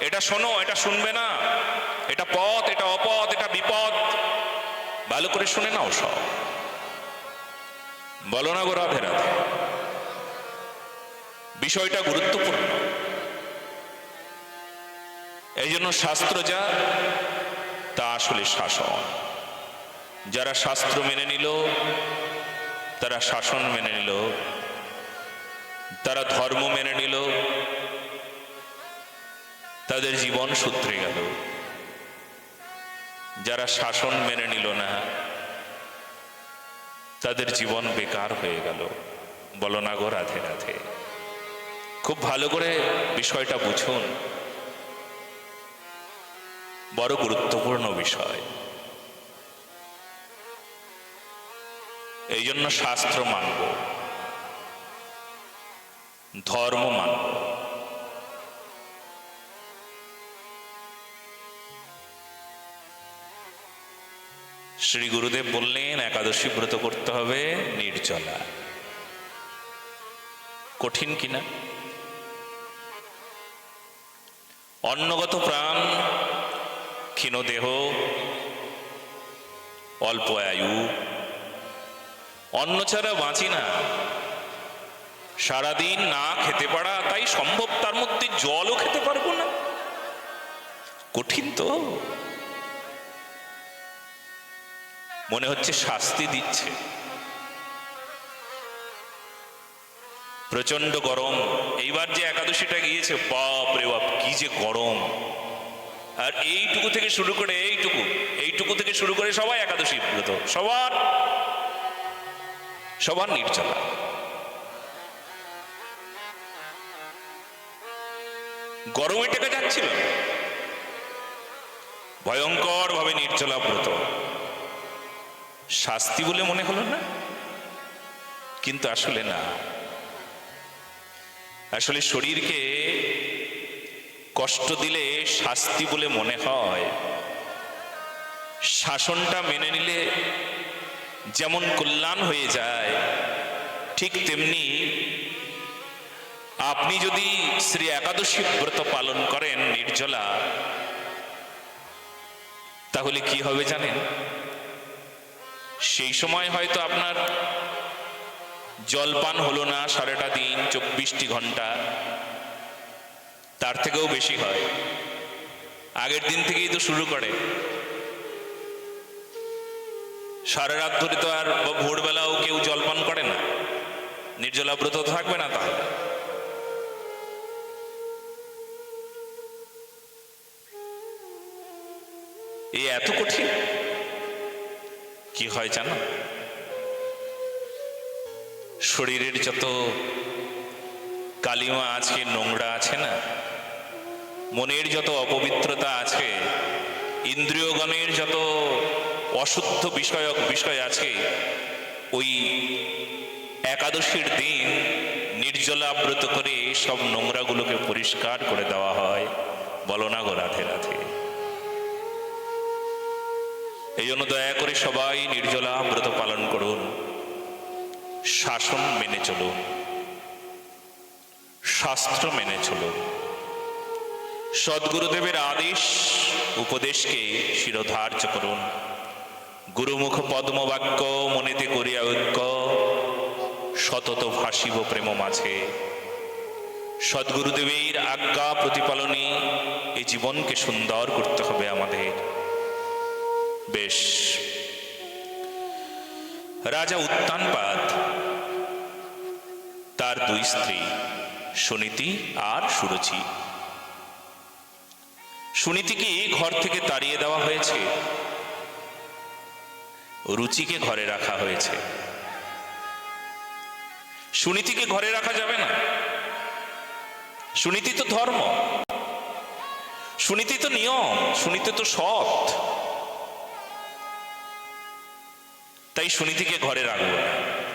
এটা শোনো, এটা শুনবে না। এটা পথ, এটা অপথ, এটা বিপদ ভালো করে শুনে নাও সব। বলো না গো রাধে। বিষয়টা গুরুত্বপূর্ণ। এই জন্য শাস্ত্র যা, তা আসলে শাসন। যারা শাস্ত্র মেনে নিল, তারা শাসন মেনে নিল। তারা ধর্ম মেনে নিল। তাদের জীবন সূত্রে গেল। যারা শাসন মেনে নিল না, তাদের জীবন বেকার হয়ে গেল। বলো না গো রাধে রাধে। খুব ভালো করে বিষয়টা বুঝুন। বড় গুরুত্বপূর্ণ বিষয়। এই জন্য শাস্ত্র মানব, ধর্ম মানব। শ্রী গুরুদেব বললেন, একাদশী ব্রত করতে হবে, নির্জলা। কঠিন কিনা? অন্নগত প্রাণ, ক্ষীণ দেহ, অল্প আয়ু। অন্ন ছাড়া বাঁচি না। সারাদিন না খেতে পারা, তাই সম্ভব তার মধ্যে জলও খেতে পারব না। কঠিন তো। মনে হচ্ছে শাস্তি দিচ্ছে। প্রচণ্ড গরম। এইবার যে একাদশীটা গিয়েছে বাপ রে বাপ, কি যে গরম। আর এইটুকু থেকে শুরু করে এইটুকু এইটুকু থেকে শুরু করে সবাই একাদশী ব্রত। সবার সবার নির্জলা। গরমে টেকা যাচ্ছিল ভয়ঙ্কর ভাবে নির্জলা ব্রত। শাস্তি বলে মনে হলো না? কিন্তু আসলে না। আসলে শরীরকে কষ্ট দিলে শাস্তি বলে মনে হয়। শাসনটা মেনে নিলে যেমন কল্যাণ হয়ে যায়, ঠিক তেমনি আপনি যদি শ্রী একাদশী ব্রত পালন করেন নির্জলা, তাহলে কি হবে জানেন? সেই সময় হয়তো আপনার জলপান হলো না সারাটা দিন, চব্বিশটি ঘণ্টা। তার থেকেও বেশি হয়। আগের দিন থেকেই তো শুরু করে। সারা রাত ধরে তো আর ভোরবেলাও কেউ জলপান করে না। নির্জলা ব্রত থাকবে না তাহলে। এই এত কঠিন? কি হয় জানো? শরীরের যত কালিমা আছে, নোংরা আছে না, মনের যত অপবিত্রতা আছে, ইন্দ্রিয়গণের যত অশুদ্ধ বিষয়ক বিষয় আছে, ওই একাদশীর দিন নির্জলাব্রত করে সব নোংরাগুলোকে পরিষ্কার করে দেওয়া হয়। বলো না গো রাধে রাধে। এই জন্য দয়া করে সবাই নির্জলা ব্রত পালন করুন। শাসন মেনে চলুন। শাস্ত্র মেনে চলুন। সদ্গুরুদেবের আদেশ, উপদেশকে শিরোধার্য করুন। গুরুমুখ পদ্মবাক্য মনেতে করিয়া ঐক্য, সতত ভাসিব প্রেম মাঝে। সদ্গুরুদেবের আজ্ঞা প্রতিপালনে এই জীবনকে সুন্দর করতে হবে আমাদের। বেশ। রাজা উত্তানপাদ, তার দুই স্ত্রী, সুনীতি আর সুরুচি। সুনীতিকে ঘর থেকে তাড়িয়ে দেওয়া হয়েছে। রুচিকে ঘরে রাখা হয়েছে। সুনীতিকে ঘরে রাখা যাবে না। সুনীতি তো ধর্ম। সুনীতি তো নিয়ম। সুনীতি তো সৎ। তাই সুনীতিকে ঘরে রাখব না।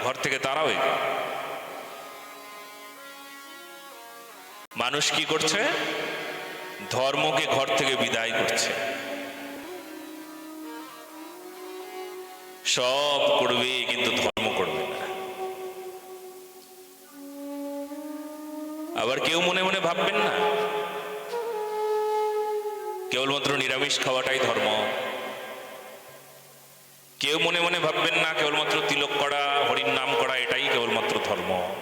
ঘর থেকে তারাও মানুষ কি করছে? ধর্মকে ঘর থেকে বিদায় করছে। সব করবে, কিন্তু ধর্ম করবে না। আবার কেউ মনে মনে ভাববেন না। কেবলমাত্র নিরামিষ খাওয়াটাই ধর্ম। কেউ মনে মনে ভাববেন না, কেবলমাত্র তিলক করা, হরির নাম করা, এটাই কেবলমাত্র ধর্ম।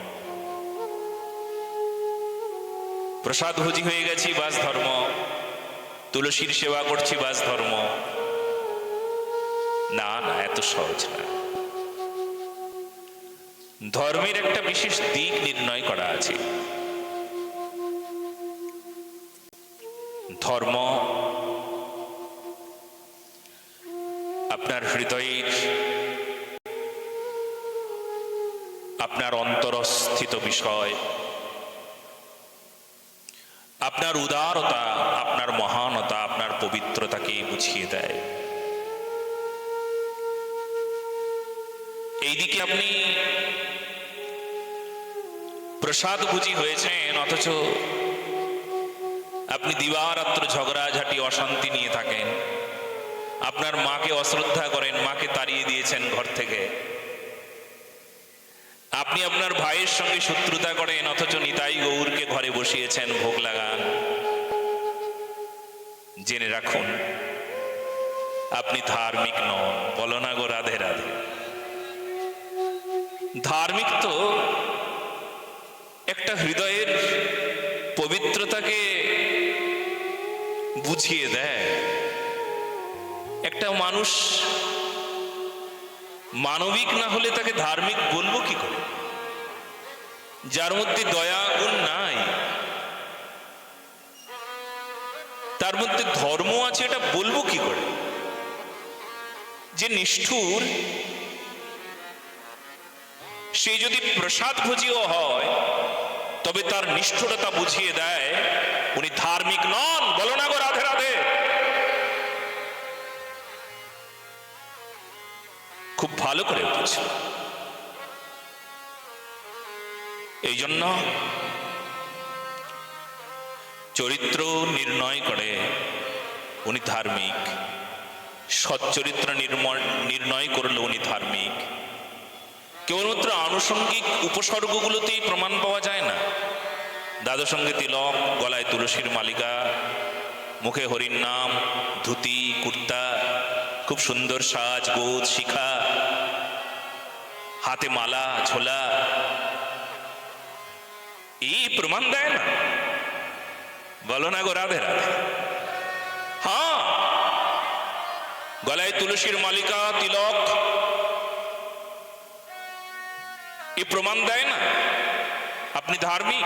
প্রসাদ ভোজি হয়ে গেছি, বাস ধর্ম। তুলসীর সেবা করছি, বাস ধর্ম। না না, এত সহজ না। ধর্মের একটা বিশেষ দিক নির্ণয় করা আছে। ধর্ম আপনার হৃদয়ের আপনার অন্তরস্থিত বিষয়, আপনার উদারতা, আপনার মহানতা, আপনার পবিত্রতাকে বুঝিয়ে দেয়। এইদিকে আপনি প্রসাদ বুঝি হয়েছেন, অথচ আপনি দিবারাত্র ঝগড়াঝাটি, অশান্তি নিয়ে থাকেন। আপনার মাকে অশ্রদ্ধা করেন, মাকে তাড়িয়ে দিয়েছেন ঘর থেকে। আপনি আপনার ভাইয়ের সঙ্গে শত্রুতা করেন, অথচ নিতাই গৌরকে ঘরে বসিয়েছেন ভোগ লাগান। জেনে রাখুন, আপনি ধার্মিক নন। বলো না গো রাধে রাধে। ধার্মিক তো একটা হৃদয়ের পবিত্রতাকে বুঝিয়ে দেয়। একটা মানুষ মানবিক না হলে তাকে ধার্মিক বলব কি করে? যার মধ্যে দয়া গুণ নাই, তার মধ্যে ধর্ম আছে এটা বলব কি করে? যে নিষ্ঠুর, সে যদি প্রসাদ ভোজিও হয়, তবে তার নিষ্ঠুরতা বুঝিয়ে দেয়, উনি ধার্মিক নন, বলো না গো রাধে রাধে। খুব ভালো করে বুঝো এই জন্য চরিত্র নির্ণয় করে উনি ধার্মিক। সচ্চরিত্র নির্ণয় করলে উনি ধার্মিক। কেবলমাত্র আনুষঙ্গিক উপসর্গগুলোতেই প্রমাণ পাওয়া যায় না। সঙ্গে তিলক, গলায় তুলসীর মালিকা, মুখে হরির নাম, ধুতি, কুর্তা, খুব সুন্দর সাজ, গোজ, শিখা হাতে মালা, ঝোলা। এই প্রমাণ দেয় না? বলো না গো রাধে রাধে। হ্যাঁ। গলায় তুলসীর মালিকা, তিলক। এ প্রমাণ দেয় না? আপনি ধার্মিক।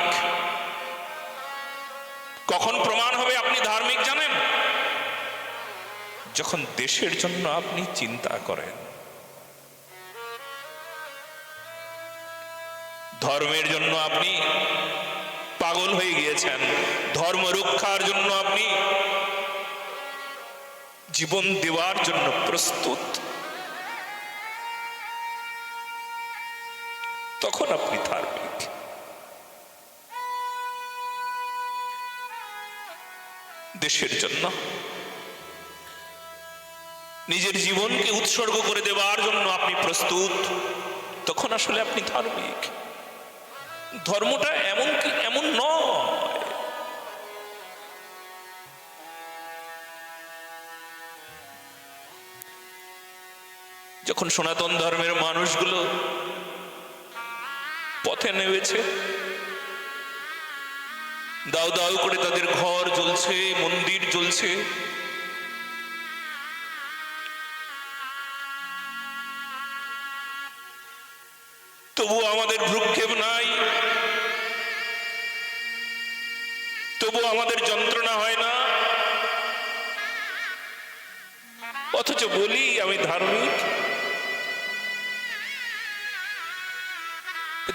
কখন প্রমাণ হবে আপনি ধার্মিক জানেন? যখন দেশের জন্য আপনি চিন্তা করেন ধর্মের জন্য আপনি পাগল হয়ে গিয়েছেন। ধর্ম রক্ষার জন্য আপনি জীবন দেওয়ার জন্য প্রস্তুত। তখন আপনি ধার্মিক। দেশের জন্য। নিজের জীবনকে উৎসর্গ করে দেওয়ার জন্য আপনি প্রস্তুত। তখন আসলে আপনি ধার্মিক। ধর্মটা এমন কি, এমন নয়। যখন সনাতন ধর্মের মানুষগুলো পথে নেমেছে দাউ দাউ করে তাদের ঘর জ্বলছে, মন্দির জ্বলছে তবু আমাদের ভ্রুক্ষেপ অথচ বলি আমি ধার্মিক।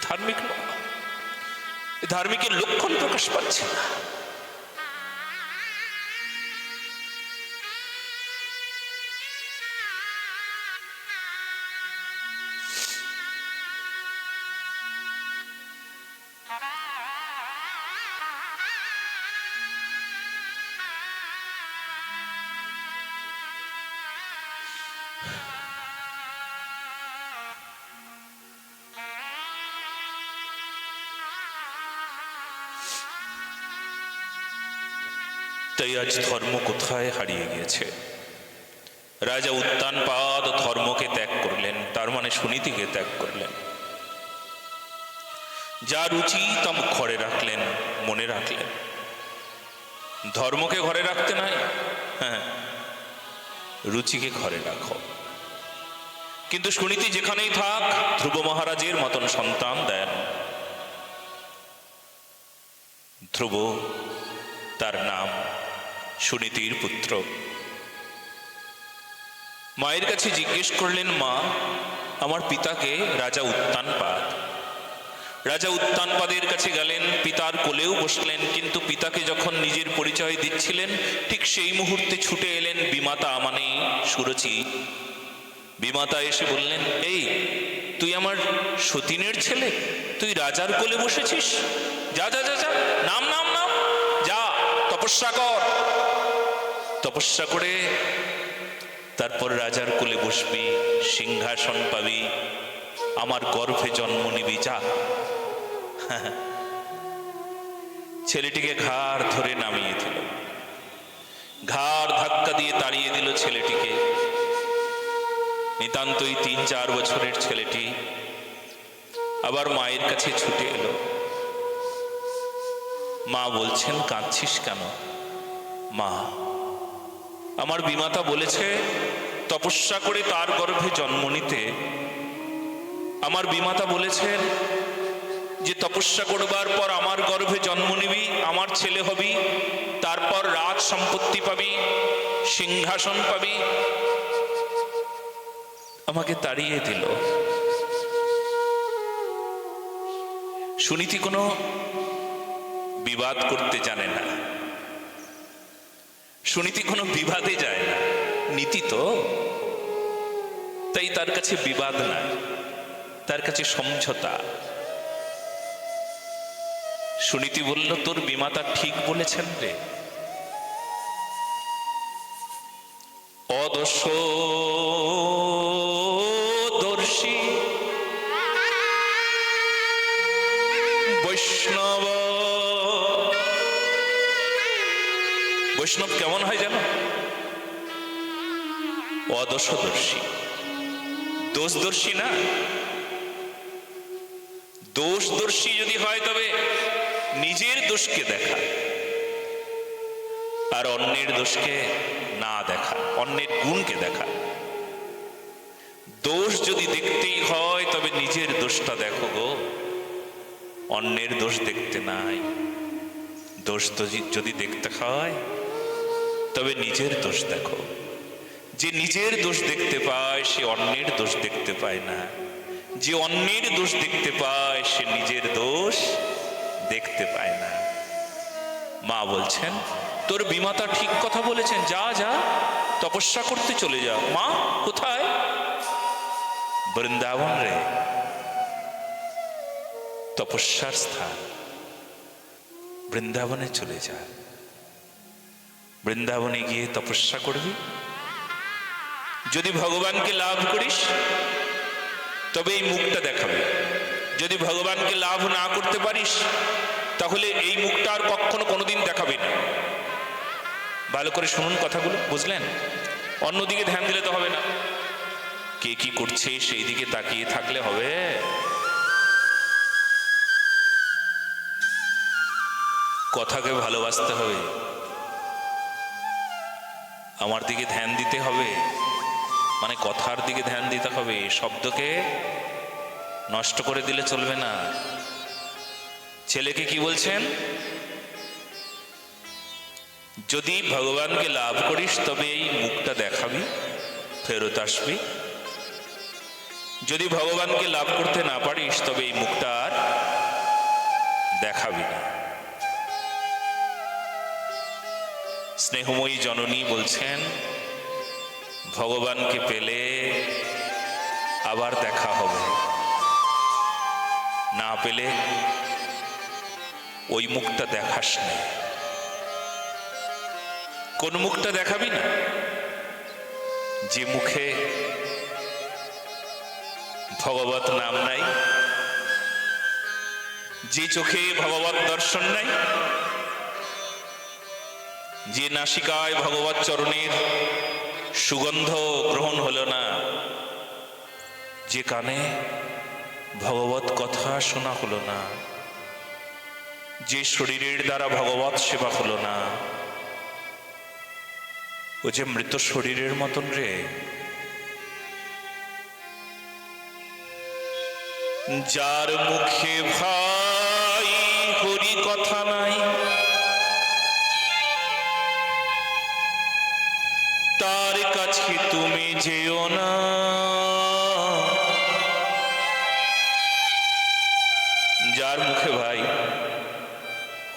ধার্মিক ধার্মিকের লক্ষণ প্রকাশ পাচ্ছে না। তাই আজ ধর্ম কোথায় হারিয়ে গিয়েছে? রাজা উত্তানপাদ ধর্মকে ত্যাগ করলেন, তার মানে সুনীতিকে ত্যাগ করলেন। যা রুচি তা ঘরে রাখলেন, মনে রাখলেন। ধর্মকে ঘরে রাখতে নাই? হ্যাঁ। রুচিকে ঘরে রাখো। কিন্তু সুনীতি যেখানেই থাক, ধ্রুব মহারাজের মতন সন্তান দেন। ধ্রুব, তার নাম সুনীতির পুত্র। মায়ের কাছে জিজ্ঞেস করলেন, মা, আমার পিতাকে রাজা উত্তানপাদ। রাজা উত্তানপাদের কাছে গেলেন, পিতার কোলেও বসলেন, কিন্তু পিতাকে যখন নিজের পরিচয় দিচ্ছিলেন, ঠিক সেই মুহূর্তে ছুটে এলেন বিমাতা মানে সুরচি। বিমাতা এসে বললেন, এই, তুই আমার সতীনের ছেলে? তুই রাজার কোলে বসেছিস? যা যা যা যা, নাম নাম নাম, যা, তপস্যা কর। তপস্যা করে তারপর রাজার কোলে বসবি, সিংহাসন পাবি, আমার গর্ভে জন্ম নিবি, যা। ছেলেটিকে ঘাড় ধরে নামিয়ে দিল। ঘাড় ধাক্কা দিয়ে তাড়িয়ে দিল ছেলেটিকে। নিতান্তই তিন চার বছরের ছেলেটি আবার মায়ের কাছে ছুটে এলো। মা বলছেন, কাঁদছিস কেন? মা আমার বিমাতা বলেছে, তপস্যা করে তার গর্ভে জন্ম নিতে। আমার বিমাতা বলেছেন যে তপস্যা করবার পর আমার গর্ভে জন্ম নিবি, আমার ছেলে হবি, তারপর রাজ সম্পত্তি পাবি, সিংহাসন পাবি। আমাকে তাড়িয়ে দিল। সুনীতি কোনো বিবাদ করতে জানে না। সুনীতি কোনো বিবাদে যায় না। নীতি তো, তাই তার কাছে বিবাদ নাই, তার কাছে সমঝোতা। সুনীতি বলল, তোর বিমাতা ঠিক বলেছেন রে। অদর্শ দর্শী বৈষ্ণব বৈষ্ণব কেমন হয় জানো? অদর্শদর্শী দোষদর্শী না? দোষদর্শী যদি হয় তবে নিজের দোষকে দেখা। আর অন্যের দোষকে না দেখা। অন্যের গুণকে দেখা। দোষ যদি দেখতেই হয় তবে নিজের দোষটা দেখো গো। অন্যের দোষ দেখতে নাই। দোষ যদি দেখতে হয় তবে নিজের দোষ দেখো। যে নিজের দোষ দেখতে পায়, সে অন্যের দোষ দেখতে পায় না। যে অন্যের দোষ দেখতে পায়, সে নিজের দোষ দেখতে পায় না। মা বলছেন, তোর বিমাতা ঠিক কথা বলেছেন, যা যা, তপস্যা করতে চলে যা মা, কোথায়? বৃন্দাবন রে, তপস্যার স্থান। বৃন্দাবনে চলে যা। বৃন্দাবনে গিয়ে তপস্যা করবি? যদি ভগবানকে লাভ করিস তবে এই মুখটা দেখাবে। যদি ভগবানকে লাভ না করতে পারিস, তাহলে এই মুখটা আর কখনো কোনোদিন দেখাবে না। ভালো করে শুনুন কথাগুলো, বুঝলেন? অন্যদিকে ধ্যান দিলে তো হবে না। কে কি করছে, সেই দিকে তাকিয়ে থাকলে হবে। কথাকে ভালোবাসতে হবে। আমার দিকে ধ্যান দিতে হবে। মানে কথার দিকে ধ্যান দিতে হবে। শব্দকে নষ্ট করে দিলে চলবে না। ছেলেকে কি বলছেন? যদি ভগবানকে লাভ করিস, তবে এই মুখটা দেখাবি, ফেরত আসবি। যদি ভগবানকে লাভ করতে না পারিস, তবে স্নেহময়ী জননী বলছেন, ভগবানকে পেলে আবার দেখা হবে। না পেলে ওই মুখটা দেখাস না। কোন মুখটা দেখাবি না? যে মুখে ভগবত নাম নাই, যে চোখে ভগবত দর্শন নাই যে নাসিকায় ভগবত চরণের সুগন্ধ গ্রহণ হল না, যে কানে ভগবত কথা শোনা হলো না, যে শরীরের দ্বারা ভগবত সেবা হলো না, ও যে মৃত শরীরের মতন রে। যার মুখে ভাই হরি কথা নাই যেও না। যার মুখে ভাই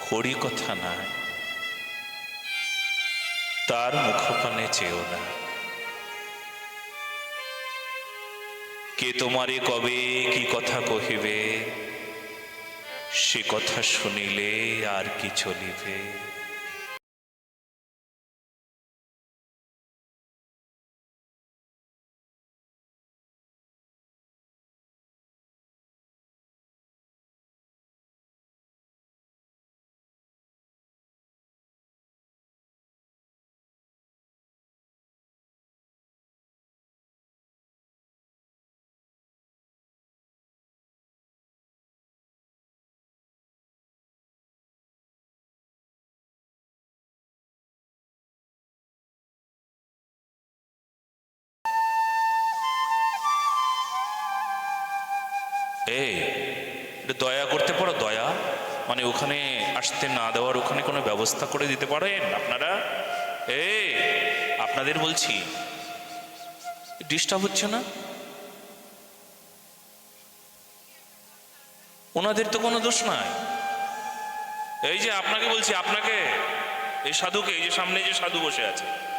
হরি কথা নাই, তার মুখপানে চেও না। কে তোমারে কবে কি কথা কহিবে, সে কথা শুনিলে আর কি চলিবে? একটু দয়া করতে পারো, দয়া। মানে ওখানে আসতে না দেওয়ার ওখানে কোনো ব্যবস্থা করে দিতে পারেন আপনারা? এ, আপনাদের বলছি, ডিস্টার্ব হচ্ছে না? ওনাদের তো কোনো দোষ নাই। এই যে আপনাকে বলছি, আপনাকে, এই সাধুকে, এই যে সামনে যে সাধু বসে আছে